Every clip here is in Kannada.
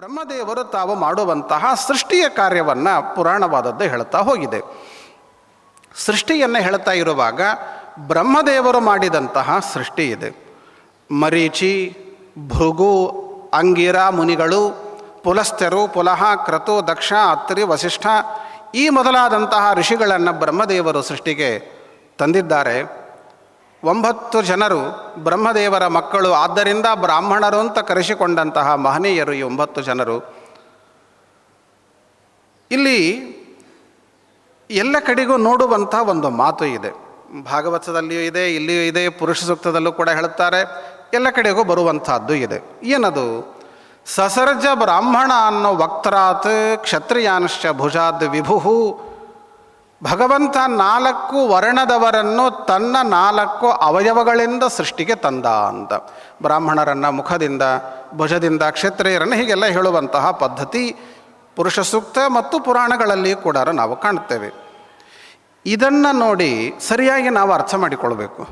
ಬ್ರಹ್ಮದೇವರು ತಾವು ಮಾಡುವಂತಹ ಸೃಷ್ಟಿಯ ಕಾರ್ಯವನ್ನು ಪುರಾಣವಾದದ್ದು ಹೇಳ್ತಾ ಹೋಗಿದೆ. ಸೃಷ್ಟಿಯನ್ನು ಹೇಳ್ತಾ ಇರುವಾಗ ಬ್ರಹ್ಮದೇವರು ಮಾಡಿದಂತಹ ಸೃಷ್ಟಿ ಇದೆ. ಮರೀಚಿ, ಭೃಗು, ಅಂಗಿರ, ಮುನಿಗಳು, ಪುಲಸ್ಥರು, ಪುಲಹ, ಕ್ರತು, ದಕ್ಷ, ಅತ್ರಿ, ವಸಿಷ್ಠ ಈ ಮೊದಲಾದಂತಹ ಋಷಿಗಳನ್ನು ಬ್ರಹ್ಮದೇವರು ಸೃಷ್ಟಿಗೆ ತಂದಿದ್ದಾರೆ. ಒಂಬತ್ತು ಜನರು ಬ್ರಹ್ಮದೇವರ ಮಕ್ಕಳು. ಆದ್ದರಿಂದ ಬ್ರಾಹ್ಮಣರು ಅಂತ ಕರೆಸಿಕೊಂಡಂತಹ ಮಹನೀಯರು ಈ ಒಂಬತ್ತು ಜನರು. ಇಲ್ಲಿ ಎಲ್ಲ ಕಡೆಗೂ ನೋಡುವಂಥ ಒಂದು ಮಾತು ಇದೆ. ಭಾಗವತದಲ್ಲಿಯೂ ಇದೆ, ಇಲ್ಲಿಯೂ ಇದೆ, ಪುರುಷ ಸೂಕ್ತದಲ್ಲೂ ಕೂಡ ಹೇಳುತ್ತಾರೆ. ಎಲ್ಲ ಕಡೆಗೂ ಬರುವಂಥದ್ದು ಇದೆ. ಏನದು? ಸಸರ್ಜ ಬ್ರಾಹ್ಮಣ ಅನ್ನೋ ವಕ್ತರಾತ್ ಕ್ಷತ್ರಿಯಾನಶ್ಚ ಭುಜಾದ್ ವಿಭು ಭಗವಂತ ನಾಲ್ಕು ವರ್ಣದವರನ್ನು ತನ್ನ ನಾಲ್ಕು ಅವಯವಗಳಿಂದ ಸೃಷ್ಟಿಗೆ ತಂದ ಅಂತ. ಬ್ರಾಹ್ಮಣರನ್ನು ಮುಖದಿಂದ, ಭುಜದಿಂದ, ಕ್ಷತ್ರಿಯರನ್ನು ಹೀಗೆಲ್ಲ ಹೇಳುವಂತಹ ಪದ್ಧತಿ ಪುರುಷ ಸೂಕ್ತ ಮತ್ತು ಪುರಾಣಗಳಲ್ಲಿ ಕೂಡ ನಾವು ಕಾಣ್ತೇವೆ ಇದನ್ನು ನೋಡಿ ಸರಿಯಾಗಿ ನಾವು ಅರ್ಥ ಮಾಡಿಕೊಳ್ಬೇಕು.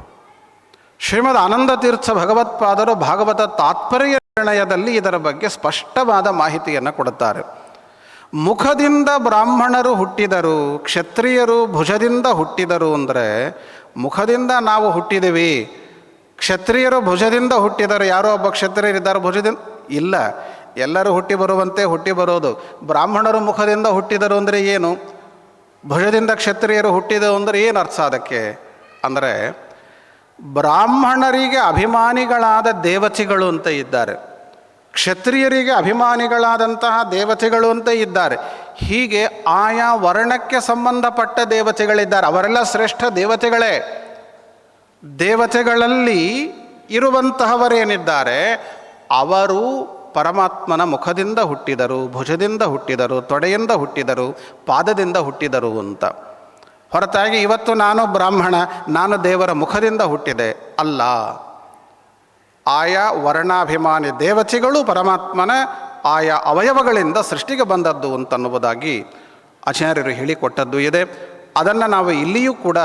ಶ್ರೀಮದ್ ಆನಂದ ತೀರ್ಥ ಭಗವತ್ಪಾದರು ಭಾಗವತ ತಾತ್ಪರ್ಯ ನಿರ್ಣಯದಲ್ಲಿ ಇದರ ಬಗ್ಗೆ ಸ್ಪಷ್ಟವಾದ ಮಾಹಿತಿಯನ್ನು ಕೊಡುತ್ತಾರೆ. ಮುಖದಿಂದ ಬ್ರಾಹ್ಮಣರು ಹುಟ್ಟಿದರು, ಕ್ಷತ್ರಿಯರು ಭುಜದಿಂದ ಹುಟ್ಟಿದರು ಅಂದರೆ ಮುಖದಿಂದ ನಾವು ಹುಟ್ಟಿದ್ದೀವಿ ಕ್ಷತ್ರಿಯರು ಭುಜದಿಂದ ಹುಟ್ಟಿದರು ಯಾರೋ ಒಬ್ಬ ಕ್ಷತ್ರಿಯರಿದ್ದಾರೆ ಭುಜದಿಂದ? ಇಲ್ಲ. ಎಲ್ಲರೂ ಹುಟ್ಟಿ ಬರುವಂತೆ ಹುಟ್ಟಿ ಬರೋದು. ಬ್ರಾಹ್ಮಣರು ಮುಖದಿಂದ ಹುಟ್ಟಿದರು ಅಂದರೆ ಏನು? ಭುಜದಿಂದ ಕ್ಷತ್ರಿಯರು ಹುಟ್ಟಿದರು ಅಂದರೆ ಏನು ಅರ್ಥ ಅದಕ್ಕೆ? ಅಂದರೆ ಬ್ರಾಹ್ಮಣರಿಗೆ ಅಭಿಮಾನಿಗಳಾದ ದೇವತೆಗಳು ಅಂತ ಇದ್ದಾರೆ. ಕ್ಷತ್ರಿಯರಿಗೆ ಅಭಿಮಾನಿಗಳಾದಂತಹ ದೇವತೆಗಳು ಅಂತ ಇದ್ದಾರೆ. ಹೀಗೆ ಆಯಾ ವರ್ಣಕ್ಕೆ ಸಂಬಂಧಪಟ್ಟ ದೇವತೆಗಳಿದ್ದಾರೆ. ಅವರೆಲ್ಲ ಶ್ರೇಷ್ಠ ದೇವತೆಗಳೇ. ದೇವತೆಗಳಲ್ಲಿ ಇರುವಂತಹವರೇನಿದ್ದಾರೆ? ಅವರು ಪರಮಾತ್ಮನ ಮುಖದಿಂದ ಹುಟ್ಟಿದರು, ಭುಜದಿಂದ ಹುಟ್ಟಿದರು, ತೊಡೆಯಿಂದ ಹುಟ್ಟಿದರು, ಪಾದದಿಂದ ಹುಟ್ಟಿದರು ಅಂತ. ಹೊರತಾಗಿ ಇವತ್ತು ನಾನು ಬ್ರಾಹ್ಮಣ, ನಾನು ದೇವರ ಮುಖದಿಂದ ಹುಟ್ಟಿದೆ. ಅಲ್ಲ. ಆಯಾ ವರ್ಣಾಭಿಮಾನಿ ದೇವತೆಗಳು ಪರಮಾತ್ಮನ ಆಯಾ ಅವಯವಗಳಿಂದ ಸೃಷ್ಟಿಗೆ ಬಂದದ್ದು ಅಂತನ್ನುವುದಾಗಿ ಆಚಾರ್ಯರು ಹೇಳಿಕೊಟ್ಟದ್ದು ಇದೆ. ಅದನ್ನು ನಾವು ಇಲ್ಲಿಯೂ ಕೂಡ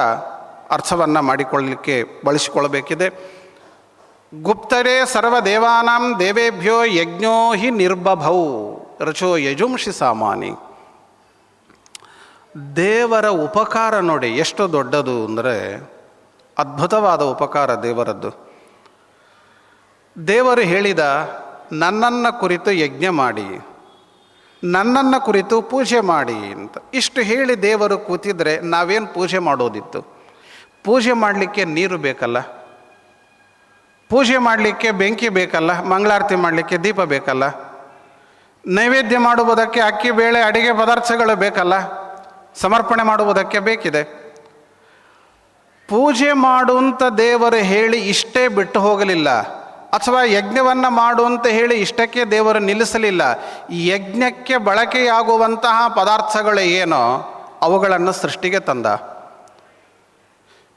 ಅರ್ಥವನ್ನು ಮಾಡಿಕೊಳ್ಳಲಿಕ್ಕೆ ಬಳಸಿಕೊಳ್ಳಬೇಕಿದೆ. ಗುಪ್ತರೇ ಸರ್ವದೇವಾನಾಂ ದೇವೇಭ್ಯೋ ಯಜ್ಞೋ ಹಿ ನಿರ್ಬಭೌ ರಚೋ ಯಜುಂಷಿ ಸಾಮಾನಿ. ದೇವರ ಉಪಕಾರ ನೋಡಿ ಎಷ್ಟು ದೊಡ್ಡದು ಅಂದರೆ ಅದ್ಭುತವಾದ ಉಪಕಾರ ದೇವರದ್ದು. ದೇವರು ಹೇಳಿದ, ನನ್ನನ್ನು ಕುರಿತು ಯಜ್ಞ ಮಾಡಿ, ನನ್ನನ್ನು ಕುರಿತು ಪೂಜೆ ಮಾಡಿ ಅಂತ. ಇಷ್ಟು ಹೇಳಿ ದೇವರು ಕೂತಿದ್ರೆ ನಾವೇನು ಪೂಜೆ ಮಾಡೋದಿತ್ತು? ಪೂಜೆ ಮಾಡಲಿಕ್ಕೆ ನೀರು ಬೇಕಲ್ಲ? ಪೂಜೆ ಮಾಡಲಿಕ್ಕೆ ಬೆಂಕಿ ಬೇಕಲ್ಲ? ಮಂಗಳಾರತಿ ಮಾಡಲಿಕ್ಕೆ ದೀಪ ಬೇಕಲ್ಲ? ನೈವೇದ್ಯ ಮಾಡುವುದಕ್ಕೆ ಅಕ್ಕಿ, ಬೇಳೆ, ಅಡಿಗೆ ಪದಾರ್ಥಗಳು ಬೇಕಲ್ಲ? ಸಮರ್ಪಣೆ ಮಾಡುವುದಕ್ಕೆ ಬೇಕಿದೆ? ಪೂಜೆ ಮಾಡುವಂಥ ದೇವರು ಹೇಳಿ ಇಷ್ಟೇ ಬಿಟ್ಟು ಹೋಗಲಿಲ್ಲ. ಅಥವಾ ಯಜ್ಞವನ್ನು ಮಾಡು ಅಂತ ಹೇಳಿ ಇಷ್ಟಕ್ಕೆ ದೇವರು ನಿಲ್ಲಿಸಲಿಲ್ಲ. ಯಜ್ಞಕ್ಕೆ ಬಳಕೆಯಾಗುವಂತಹ ಪದಾರ್ಥಗಳು ಏನೋ ಅವುಗಳನ್ನು ಸೃಷ್ಟಿಗೆ ತಂದ.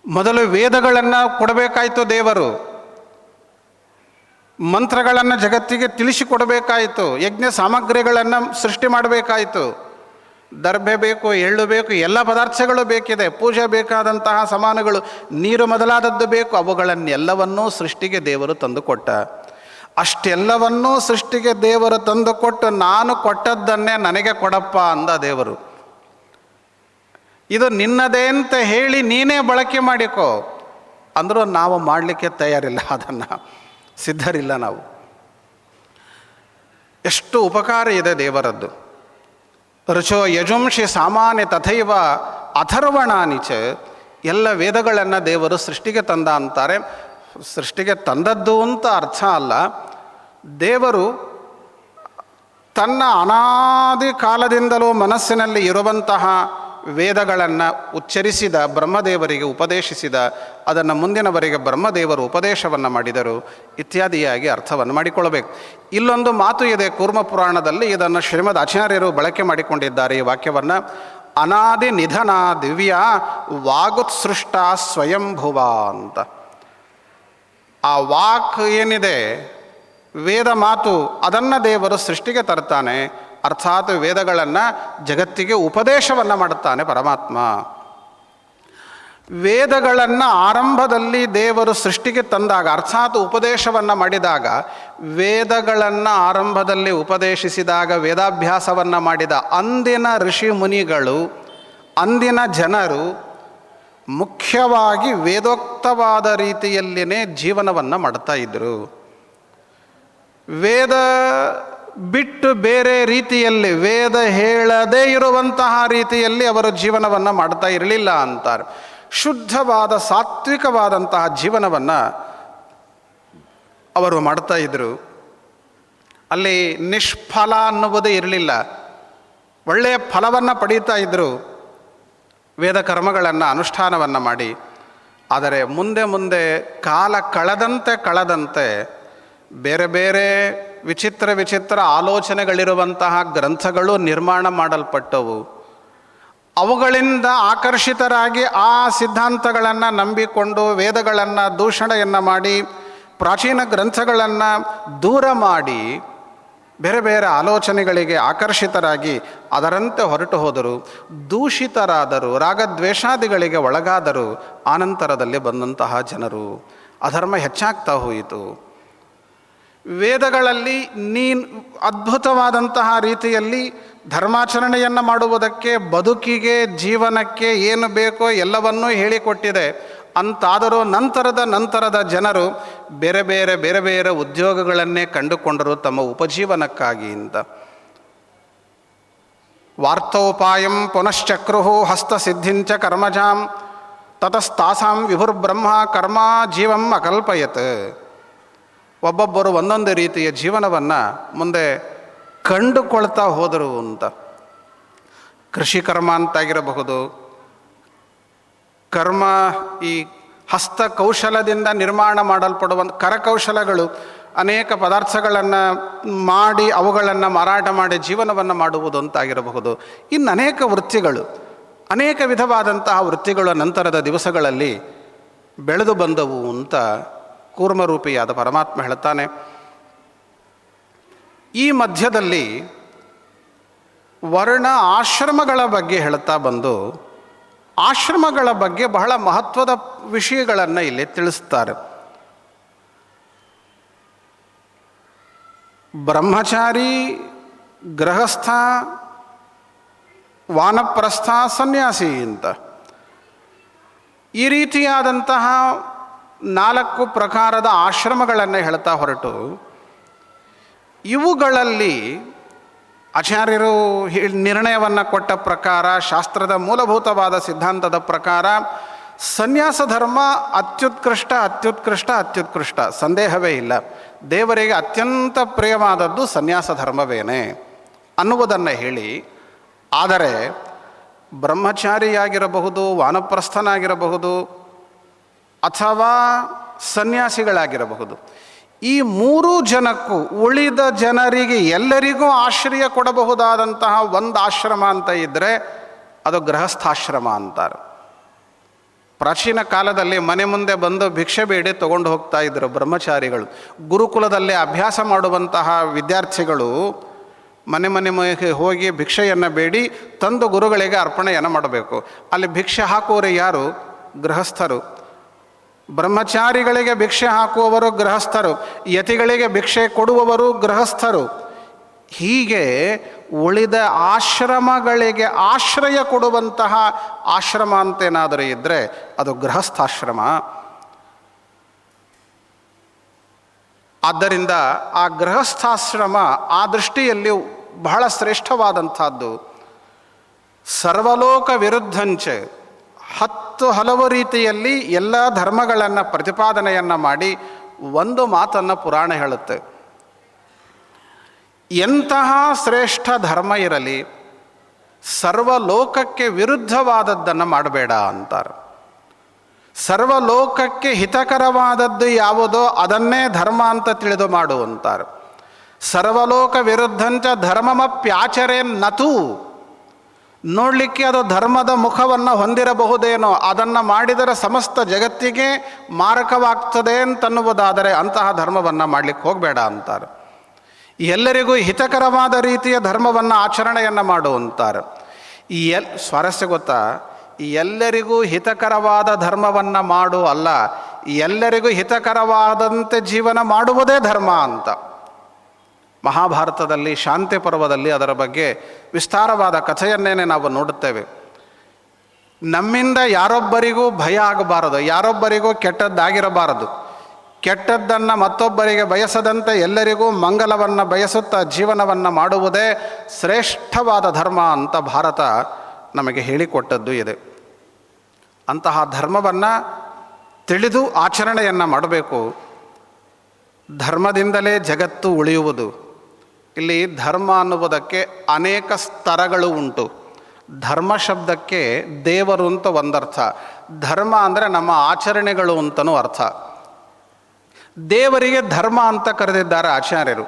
ಮೊದಲು ವೇದಗಳನ್ನು ಕೊಡಬೇಕಾಯಿತು ದೇವರು. ಮಂತ್ರಗಳನ್ನು ಜಗತ್ತಿಗೆ ತಿಳಿಸಿಕೊಡಬೇಕಾಯಿತು. ಯಜ್ಞ ಸಾಮಗ್ರಿಗಳನ್ನು ಸೃಷ್ಟಿ ಮಾಡಬೇಕಾಯಿತು. ದರ್ಭೆ ಬೇಕು, ಎಳ್ಳು ಬೇಕು, ಎಲ್ಲ ಪದಾರ್ಥಗಳು ಬೇಕಿದೆ. ಪೂಜೆ ಬೇಕಾದಂತಹ ಸಮಾನಗಳು, ನೀರು ಮೊದಲಾದದ್ದು ಬೇಕು. ಅವುಗಳನ್ನೆಲ್ಲವನ್ನೂ ಸೃಷ್ಟಿಗೆ ದೇವರು ತಂದುಕೊಟ್ಟ. ಅಷ್ಟೆಲ್ಲವನ್ನೂ ಸೃಷ್ಟಿಗೆ ದೇವರು ತಂದುಕೊಟ್ಟು ನಾನು ಕೊಟ್ಟದ್ದನ್ನೇ ನನಗೆ ಕೊಡಪ್ಪ ಅಂದ ದೇವರು. ಇದು ನಿನ್ನದೇ ಅಂತ ಹೇಳಿ ನೀನೇ ಬಳಕೆ ಮಾಡಿಕೋ. ಅಂದರೂ ನಾವು ಮಾಡಲಿಕ್ಕೆ ತಯಾರಿಲ್ಲ ಅದನ್ನು. ಸಿದ್ಧರಿಲ್ಲ ನಾವು. ಎಷ್ಟು ಉಪಕಾರ ಇದೆ ದೇವರದ್ದು. ರುಚೋ ಯಜುಂಷಿ ಸಾಮಾನ್ಯ ತಥೈವ ಅಥರ್ವಣಾನಿ ಚ. ಎಲ್ಲ ವೇದಗಳನ್ನು ದೇವರು ಸೃಷ್ಟಿಗೆ ತಂದ ಅಂತಾರೆ. ಸೃಷ್ಟಿಗೆ ತಂದದ್ದು ಅಂತ ಅರ್ಥ ಅಲ್ಲ. ದೇವರು ತನ್ನ ಅನಾದಿ ಕಾಲದಿಂದಲೂ ಮನಸ್ಸಿನಲ್ಲಿ ಇರುವಂತಹ ವೇದಗಳನ್ನು ಉಚ್ಚರಿಸಿದ ಬ್ರಹ್ಮದೇವರಿಗೆ ಉಪದೇಶಿಸಿದ, ಅದನ್ನು ಮುಂದಿನವರಿಗೆ ಬ್ರಹ್ಮದೇವರು ಉಪದೇಶವನ್ನು ಮಾಡಿದರು, ಇತ್ಯಾದಿಯಾಗಿ ಅರ್ಥವನ್ನು ಮಾಡಿಕೊಳ್ಳಬೇಕು. ಇಲ್ಲೊಂದು ಮಾತು ಇದೆ ಕೂರ್ಮ ಪುರಾಣದಲ್ಲಿ, ಇದನ್ನು ಶ್ರೀಮದ್ ಆಚಾರ್ಯರು ಬಳಕೆ ಮಾಡಿಕೊಂಡಿದ್ದಾರೆ ಈ ವಾಕ್ಯವನ್ನು. ಅನಾದಿ ನಿಧನ ದಿವ್ಯ ವಾಗುತ್ಸೃಷ್ಟ ಸ್ವಯಂಭುವ ಅಂತ. ಆ ವಾಕ್ ಏನಿದೆ? ವೇದ ಮಾತು ಅದನ್ನು ದೇವರು ಸೃಷ್ಟಿಗೆ ತರ್ತಾನೆ ಅರ್ಥಾತ್ ವೇದಗಳನ್ನು ಜಗತ್ತಿಗೆ ಉಪದೇಶವನ್ನು ಮಾಡುತ್ತಾನೆ ಪರಮಾತ್ಮ. ವೇದಗಳನ್ನು ಆರಂಭದಲ್ಲಿ ದೇವರು ಸೃಷ್ಟಿಗೆ ತಂದಾಗ, ಅರ್ಥಾತ್ ಉಪದೇಶವನ್ನು ಮಾಡಿದಾಗ, ವೇದಗಳನ್ನು ಆರಂಭದಲ್ಲಿ ಉಪದೇಶಿಸಿದಾಗ, ವೇದಾಭ್ಯಾಸವನ್ನು ಮಾಡಿದ ಅಂದಿನ ಋಷಿ ಮುನಿಗಳು, ಅಂದಿನ ಜನರು ಮುಖ್ಯವಾಗಿ ವೇದೋಕ್ತವಾದ ರೀತಿಯಲ್ಲಿನೇ ಜೀವನವನ್ನು ಮಾಡ್ತಾ ಇದ್ದರು ವೇದ ಬಿಟ್ಟು ಬೇರೆ ರೀತಿಯಲ್ಲಿ ವೇದ ಹೇಳದೇ ಇರುವಂತಹ ರೀತಿಯಲ್ಲಿ ಅವರು ಜೀವನವನ್ನು ಮಾಡ್ತಾ ಇರಲಿಲ್ಲ ಅಂತಾರೆ. ಶುದ್ಧವಾದ, ಸಾತ್ವಿಕವಾದಂತಹ ಜೀವನವನ್ನು ಅವರು ಮಾಡ್ತಾ ಇದ್ದರು ಅಲ್ಲಿ ನಿಷ್ಫಲ ಅನ್ನುವುದೇ ಇರಲಿಲ್ಲ. ಒಳ್ಳೆಯ ಫಲವನ್ನು ಪಡೀತಾ ಇದ್ದರು ವೇದ ಕರ್ಮಗಳನ್ನು, ಅನುಷ್ಠಾನವನ್ನು ಮಾಡಿ. ಆದರೆ ಮುಂದೆ ಮುಂದೆ ಕಾಲ ಕಳೆದಂತೆ ಕಳೆದಂತೆ ಬೇರೆ ಬೇರೆ ವಿಚಿತ್ರ ವಿಚಿತ್ರ ಆಲೋಚನೆಗಳಿರುವಂತಹ ಗ್ರಂಥಗಳು ನಿರ್ಮಾಣ ಮಾಡಲ್ಪಟ್ಟವು. ಅವುಗಳಿಂದ ಆಕರ್ಷಿತರಾಗಿ ಆ ಸಿದ್ಧಾಂತಗಳನ್ನು ನಂಬಿಕೊಂಡು ವೇದಗಳನ್ನು ದೂಷಣೆಯನ್ನು ಮಾಡಿ, ಪ್ರಾಚೀನ ಗ್ರಂಥಗಳನ್ನು ದೂರ ಮಾಡಿ ಬೇರೆ ಬೇರೆ ಆಲೋಚನೆಗಳಿಗೆ ಆಕರ್ಷಿತರಾಗಿ ಅದರಂತೆ ಹೊರಟು ಹೋದರು. ದೂಷಿತರಾದರು, ರಾಗದ್ವೇಷಾದಿಗಳಿಗೆ ಒಳಗಾದರು. ಆನಂತರದಲ್ಲಿ ಬಂದಂತಹ ಜನರು. ಅಧರ್ಮ ಹೆಚ್ಚಾಗ್ತಾ ಹೋಯಿತು. ವೇದಗಳಲ್ಲಿ ನೀನ್ ಅದ್ಭುತವಾದಂತಹ ರೀತಿಯಲ್ಲಿ ಧರ್ಮಾಚರಣೆಯನ್ನು ಮಾಡುವುದಕ್ಕೆ, ಬದುಕಿಗೆ, ಜೀವನಕ್ಕೆ ಏನು ಬೇಕೋ ಎಲ್ಲವನ್ನೂ ಹೇಳಿಕೊಟ್ಟಿದೆ. ಅಂತಾದರೂ ನಂತರದ ನಂತರದ ಜನರು ಬೇರೆ ಬೇರೆ ಬೇರೆ ಬೇರೆ ಉದ್ಯೋಗಗಳನ್ನೇ ಕಂಡುಕೊಂಡರು ತಮ್ಮ ಉಪಜೀವನಕ್ಕಾಗಿ ಅಂತ ವಾರ್ತೋಪಾಯಂ ಪುನಶ್ಚಕ್ರು ಹಸ್ತಸಿದ್ಧಿಂಚ ಕರ್ಮಜಾಂ ತತಸ್ತಾಸಾಂ ವಿಭುರ್ಬ್ರಹ್ಮ ಕರ್ಮ ಜೀವಂ ಅಕಲ್ಪಯತ್. ಒಬ್ಬೊಬ್ಬರು ಒಂದೊಂದು ರೀತಿಯ ಜೀವನವನ್ನು ಮುಂದೆ ಕಂಡುಕೊಳ್ತಾ ಹೋದರು ಅಂತ. ಕೃಷಿ ಕರ್ಮ ಅಂತಾಗಿರಬಹುದು. ಕರ್ಮ ಈ ಹಸ್ತಕೌಶಲದಿಂದ ನಿರ್ಮಾಣ ಮಾಡಲ್ಪಡುವ ಕರಕೌಶಲಗಳು ಅನೇಕ ಪದಾರ್ಥಗಳನ್ನು ಮಾಡಿ ಅವುಗಳನ್ನು ಮಾರಾಟ ಮಾಡಿ ಜೀವನವನ್ನು ಮಾಡುವುದು ಅಂತಾಗಿರಬಹುದು. ಇನ್ನು ಅನೇಕ ವೃತ್ತಿಗಳು, ಅನೇಕ ವಿಧವಾದಂತಹ ವೃತ್ತಿಗಳು ನಂತರದ ದಿವಸಗಳಲ್ಲಿ ಬೆಳೆದು ಬಂದವು ಅಂತ ಕೂರ್ಮರೂಪಿಯಾದ ಪರಮಾತ್ಮ ಹೇಳ್ತಾನೆ ಈ ಮಧ್ಯದಲ್ಲಿ ವರ್ಣ ಆಶ್ರಮಗಳ ಬಗ್ಗೆ ಹೇಳ್ತಾ ಬಂದು, ಆಶ್ರಮಗಳ ಬಗ್ಗೆ ಬಹಳ ಮಹತ್ವದ ವಿಷಯಗಳನ್ನು ಇಲ್ಲಿ ತಿಳಿಸ್ತಾರೆ. ಬ್ರಹ್ಮಚಾರಿ, ಗೃಹಸ್ಥ, ವಾನಪ್ರಸ್ಥ, ಸನ್ಯಾಸಿ ಅಂತ ಈ ರೀತಿಯಾದಂತಹ ನಾಲ್ಕು ಪ್ರಕಾರದ ಆಶ್ರಮಗಳನ್ನು ಹೇಳ್ತಾ ಹೊರಟು. ಇವುಗಳಲ್ಲಿ ಆಚಾರ್ಯರು ನಿರ್ಣಯವನ್ನು ಕೊಟ್ಟ ಪ್ರಕಾರ, ಶಾಸ್ತ್ರದ ಮೂಲಭೂತವಾದ ಸಿದ್ಧಾಂತದ ಪ್ರಕಾರ, ಸನ್ಯಾಸ ಧರ್ಮ ಅತ್ಯುತ್ಕೃಷ್ಟ ಅತ್ಯುತ್ಕೃಷ್ಟ ಅತ್ಯುತ್ಕೃಷ್ಟ, ಸಂದೇಹವೇ ಇಲ್ಲ. ದೇವರಿಗೆ ಅತ್ಯಂತ ಪ್ರಿಯವಾದದ್ದು ಸನ್ಯಾಸ ಧರ್ಮವೇನೆ ಅನ್ನುವುದನ್ನು ಹೇಳಿ, ಆದರೆ ಬ್ರಹ್ಮಚಾರಿಯಾಗಿರಬಹುದು, ವಾನಪ್ರಸ್ಥನಾಗಿರಬಹುದು ಅಥವಾ ಸನ್ಯಾಸಿಗಳಾಗಿರಬಹುದು. ಈ ಮೂರೂ ಜನಕ್ಕೂ ಉಳಿದ ಜನರಿಗೆ ಎಲ್ಲರಿಗೂ ಆಶ್ರಯ ಕೊಡಬಹುದಾದಂತಹ ಒಂದು ಆಶ್ರಮ ಅಂತ ಇದ್ದರೆ ಅದು ಗೃಹಸ್ಥಾಶ್ರಮ ಅಂತಾರೆ. ಪ್ರಾಚೀನ ಕಾಲದಲ್ಲಿ ಮನೆ ಮುಂದೆ ಬಂದು ಭಿಕ್ಷೆ ಬೇಡಿ ತಗೊಂಡು ಹೋಗ್ತಾ ಇದ್ದರು ಬ್ರಹ್ಮಚಾರಿಗಳು. ಗುರುಕುಲದಲ್ಲಿ ಅಭ್ಯಾಸ ಮಾಡುವಂತಹ ವಿದ್ಯಾರ್ಥಿಗಳು ಮನೆ ಮನೆ ಮನೆಗೆ ಹೋಗಿ ಭಿಕ್ಷೆಯನ್ನು ಬೇಡಿ ತಂದು ಗುರುಗಳಿಗೆ ಅರ್ಪಣೆಯನ್ನು ಮಾಡಬೇಕು. ಅಲ್ಲಿ ಭಿಕ್ಷೆ ಹಾಕುವವರು ಯಾರು? ಗೃಹಸ್ಥರು. ಬ್ರಹ್ಮಚಾರಿಗಳಿಗೆ ಭಿಕ್ಷೆ ಹಾಕುವವರು ಗೃಹಸ್ಥರು, ಯತಿಗಳಿಗೆ ಭಿಕ್ಷೆ ಕೊಡುವವರು ಗೃಹಸ್ಥರು. ಹೀಗೆ ಉಳಿದ ಆಶ್ರಮಗಳಿಗೆ ಆಶ್ರಯ ಕೊಡುವಂತಹ ಆಶ್ರಮ ಅಂತೇನಾದರೂ ಇದ್ದರೆ ಅದು ಗೃಹಸ್ಥಾಶ್ರಮ. ಆದ್ದರಿಂದ ಆ ಗೃಹಸ್ಥಾಶ್ರಮ ಆ ದೃಷ್ಟಿಯಲ್ಲಿ ಬಹಳ ಶ್ರೇಷ್ಠವಾದಂಥದ್ದು. ಸರ್ವಲೋಕ ವಿರುದ್ಧಂಚ ಹತ್ತು ಹಲವು ರೀತಿಯಲ್ಲಿ ಎಲ್ಲ ಧರ್ಮಗಳನ್ನು ಪ್ರತಿಪಾದನೆಯನ್ನು ಮಾಡಿ ಒಂದು ಮಾತನ್ನು ಪುರಾಣ ಹೇಳುತ್ತೆ. ಎಂತಹ ಶ್ರೇಷ್ಠ ಧರ್ಮ ಇರಲಿ, ಸರ್ವಲೋಕಕ್ಕೆ ವಿರುದ್ಧವಾದದ್ದನ್ನು ಮಾಡಬೇಡ ಅಂತಾರೆ. ಸರ್ವಲೋಕಕ್ಕೆ ಹಿತಕರವಾದದ್ದು ಯಾವುದೋ ಅದನ್ನೇ ಧರ್ಮ ಅಂತ ತಿಳಿದು ಮಾಡು ಅಂತಾರೆ. ಸರ್ವಲೋಕ ವಿರುದ್ಧಂಚ ಧರ್ಮಮಪ್ಯಾಚರೇ ನತು ನೋಡಲಿಕ್ಕೆ ಅದು ಧರ್ಮದ ಮುಖವನ್ನು ಹೊಂದಿರಬಹುದೇನೋ, ಅದನ್ನು ಮಾಡಿದರೆ ಸಮಸ್ತ ಜಗತ್ತಿಗೆ ಮಾರಕವಾಗ್ತದೆ ಅಂತನ್ನುವುದಾದರೆ ಅಂತಹ ಧರ್ಮವನ್ನು ಮಾಡಲಿಕ್ಕೆ ಹೋಗಬೇಡ ಅಂತಾರೆ. ಎಲ್ಲರಿಗೂ ಹಿತಕರವಾದ ರೀತಿಯ ಧರ್ಮವನ್ನು ಆಚರಣೆಯನ್ನು ಮಾಡು ಅಂತಾರೆ. ಈ ಎಲ್, ಸ್ವಾರಸ್ಯ ಗೊತ್ತಾ? ಎಲ್ಲರಿಗೂ ಹಿತಕರವಾದ ಧರ್ಮವನ್ನು ಮಾಡು ಅಲ್ಲ ಎಲ್ಲರಿಗೂ ಹಿತಕರವಾದಂತೆ ಜೀವನ ಮಾಡುವುದೇ ಧರ್ಮ ಅಂತ. ಮಹಾಭಾರತದಲ್ಲಿ, ಶಾಂತಿ ಪರ್ವದಲ್ಲಿ ಅದರ ಬಗ್ಗೆ ವಿಸ್ತಾರವಾದ ಕಥೆಯನ್ನೇನೆ ನಾವು ನೋಡುತ್ತೇವೆ. ನಮ್ಮಿಂದ ಯಾರೊಬ್ಬರಿಗೂ ಭಯ ಆಗಬಾರದು, ಯಾರೊಬ್ಬರಿಗೂ ಕೆಟ್ಟದ್ದಾಗಿರಬಾರದು. ಕೆಟ್ಟದ್ದನ್ನು ಮತ್ತೊಬ್ಬರಿಗೆ ಬಯಸದಂತೆ ಎಲ್ಲರಿಗೂ ಮಂಗಲವನ್ನು ಬಯಸುತ್ತಾ ಜೀವನವನ್ನು ಮಾಡುವುದೇ ಶ್ರೇಷ್ಠವಾದ ಧರ್ಮ ಅಂತ ಭಾರತ ನಮಗೆ ಹೇಳಿಕೊಟ್ಟದ್ದು ಇದೆ. ಅಂತಹ ಧರ್ಮವನ್ನು ತಿಳಿದು ಆಚರಣೆಯನ್ನು ಮಾಡಬೇಕು. ಧರ್ಮದಿಂದಲೇ ಜಗತ್ತು ಉಳಿಯುವುದು. ಇಲ್ಲಿ ಧರ್ಮ ಅನ್ನುವುದಕ್ಕೆ ಅನೇಕ ಸ್ತರಗಳು ಉಂಟು. ಧರ್ಮ ಶಬ್ದಕ್ಕೆ ದೇವರು ಅಂತ ಒಂದರ್ಥ. ಧರ್ಮ ಅಂದರೆ ನಮ್ಮ ಆಚರಣೆಗಳು ಅಂತನೂ ಅರ್ಥ. ದೇವರಿಗೆ ಧರ್ಮ ಅಂತ ಕರೆದಿದ್ದಾರೆ ಆಚಾರ್ಯರು.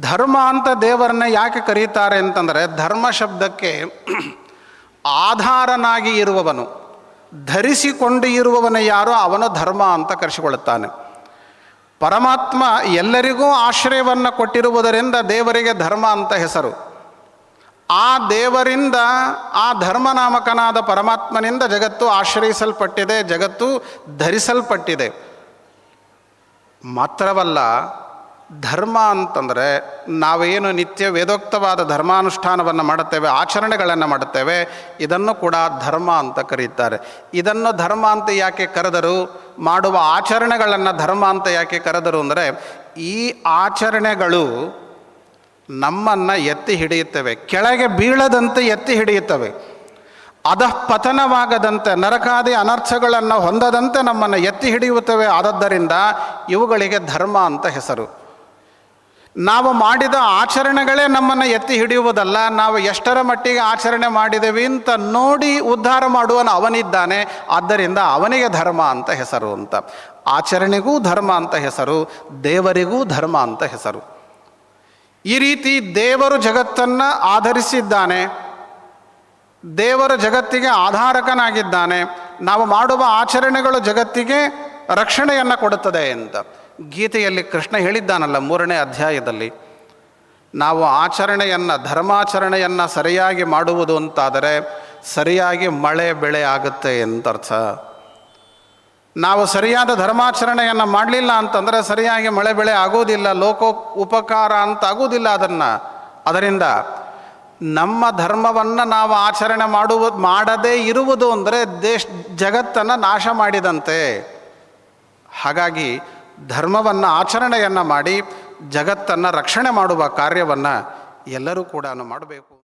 ಧರ್ಮ ಅಂತ ದೇವರನ್ನ ಯಾಕೆ ಕರೀತಾರೆ ಅಂತಂದರೆ ಧರ್ಮ ಶಬ್ದಕ್ಕೆ ಆಧಾರನಾಗಿ ಇರುವವನು, ಧರಿಸಿಕೊಂಡು ಇರುವವನು ಯಾರೋ? ಅವನು ಧರ್ಮ ಅಂತ ಕರೆಸಿಕೊಳ್ಳುತ್ತಾನೆ. ಪರಮಾತ್ಮ ಎಲ್ಲರಿಗೂ ಆಶ್ರಯವನ್ನು ಕೊಟ್ಟಿರುವುದರಿಂದ ದೇವರಿಗೆ ಧರ್ಮ ಅಂತ ಹೆಸರು. ಆ ದೇವರಿಂದ, ಆ ಧರ್ಮನಾಮಕನಾದ ಪರಮಾತ್ಮನಿಂದ ಜಗತ್ತು ಆಶ್ರಯಿಸಲ್ಪಟ್ಟಿದೆ, ಜಗತ್ತು ಧರಿಸಲ್ಪಟ್ಟಿದೆ. ಮಾತ್ರವಲ್ಲ ಧರ್ಮ ಅಂತಂದರೆ ನಾವೇನು ನಿತ್ಯ ವೇದೋಕ್ತವಾದ ಧರ್ಮಾನುಷ್ಠಾನವನ್ನು ಮಾಡುತ್ತೇವೆ, ಆಚರಣೆಗಳನ್ನು ಮಾಡುತ್ತೇವೆ, ಇದನ್ನು ಕೂಡ ಧರ್ಮ ಅಂತ ಕರೀತಾರೆ. ಇದನ್ನು ಧರ್ಮ ಅಂತ ಯಾಕೆ ಕರೆದರು? ಮಾಡುವ ಆಚರಣೆಗಳನ್ನು ಧರ್ಮ ಅಂತ ಯಾಕೆ ಕರೆದರು ಅಂದರೆ, ಈ ಆಚರಣೆಗಳು ನಮ್ಮನ್ನು ಎತ್ತಿ ಹಿಡಿಯುತ್ತವೆ, ಕೆಳಗೆ ಬೀಳದಂತೆ ಎತ್ತಿ ಹಿಡಿಯುತ್ತವೆ. ಅಧಃಪತನವಾಗದಂತೆ ನರಕಾದಿ ಅನರ್ಥಗಳನ್ನು ಹೊಂದದಂತೆ ನಮ್ಮನ್ನು ಎತ್ತಿ ಹಿಡಿಯುತ್ತವೆ. ಆದದ್ದರಿಂದ ಇವುಗಳಿಗೆ ಧರ್ಮ ಅಂತ ಹೆಸರು. ನಾವು ಮಾಡಿದ ಆಚರಣೆಗಳೇ ನಮ್ಮನ್ನು ಎತ್ತಿ ಹಿಡಿಯುವುದಲ್ಲ, ನಾವು ಎಷ್ಟರ ಮಟ್ಟಿಗೆ ಆಚರಣೆ ಮಾಡಿದ್ದೇವೆ ಅಂತ ನೋಡಿ ಉದ್ಧಾರ ಮಾಡುವನು ಅವನಿದ್ದಾನೆ, ಆದ್ದರಿಂದ ಅವನಿಗೆ ಧರ್ಮ ಅಂತ ಹೆಸರು ಅಂತ. ಆಚರಣೆಗೂ ಧರ್ಮ ಅಂತ ಹೆಸರು, ದೇವರಿಗೂ ಧರ್ಮ ಅಂತ ಹೆಸರು. ಈ ರೀತಿ ದೇವರು ಜಗತ್ತನ್ನು ಆಧರಿಸಿದ್ದಾನೆ, ದೇವರ ಜಗತ್ತಿಗೆ ಆಧಾರಕನಾಗಿದ್ದಾನೆ, ನಾವು ಮಾಡುವ ಆಚರಣೆಗಳು ಜಗತ್ತಿಗೆ ರಕ್ಷಣೆಯನ್ನು ಕೊಡುತ್ತದೆ ಅಂತ. ಗೀತೆಯಲ್ಲಿ ಕೃಷ್ಣ ಹೇಳಿದ್ದಾನಲ್ಲ ಮೂರನೇ ಅಧ್ಯಾಯದಲ್ಲಿ, ನಾವು ಆಚರಣೆಯನ್ನು, ಧರ್ಮಾಚರಣೆಯನ್ನು ಸರಿಯಾಗಿ ಮಾಡುವುದು ಅಂತಾದರೆ ಸರಿಯಾಗಿ ಮಳೆ ಬೆಳೆ ಆಗುತ್ತೆ ಅಂತರ್ಥ ನಾವು ಸರಿಯಾದ ಧರ್ಮಾಚರಣೆಯನ್ನು ಮಾಡಲಿಲ್ಲ ಅಂತಂದರೆ ಸರಿಯಾಗಿ ಮಳೆ ಬೆಳೆ ಆಗೋದಿಲ್ಲ, ಲೋಕೋ ಉಪಕಾರ ಅಂತ ಆಗೋದಿಲ್ಲ ಅದನ್ನು. ಅದರಿಂದ ನಮ್ಮ ಧರ್ಮವನ್ನು ನಾವು ಆಚರಣೆ ಮಾಡುವ, ಮಾಡದೇ ಇರುವುದು ಅಂದರೆ ದೇಶ, ಜಗತ್ತನ್ನು ನಾಶ ಮಾಡಿದಂತೆ. ಹಾಗಾಗಿ ಧರ್ಮವನ್ನು ಆಚರಣೆಯನ್ನು ಮಾಡಿ ಜಗತ್ತನ್ನು ರಕ್ಷಣೆ ಮಾಡುವ ಕಾರ್ಯವನ್ನು ಎಲ್ಲರೂ ಕೂಡ ಮಾಡಬೇಕು.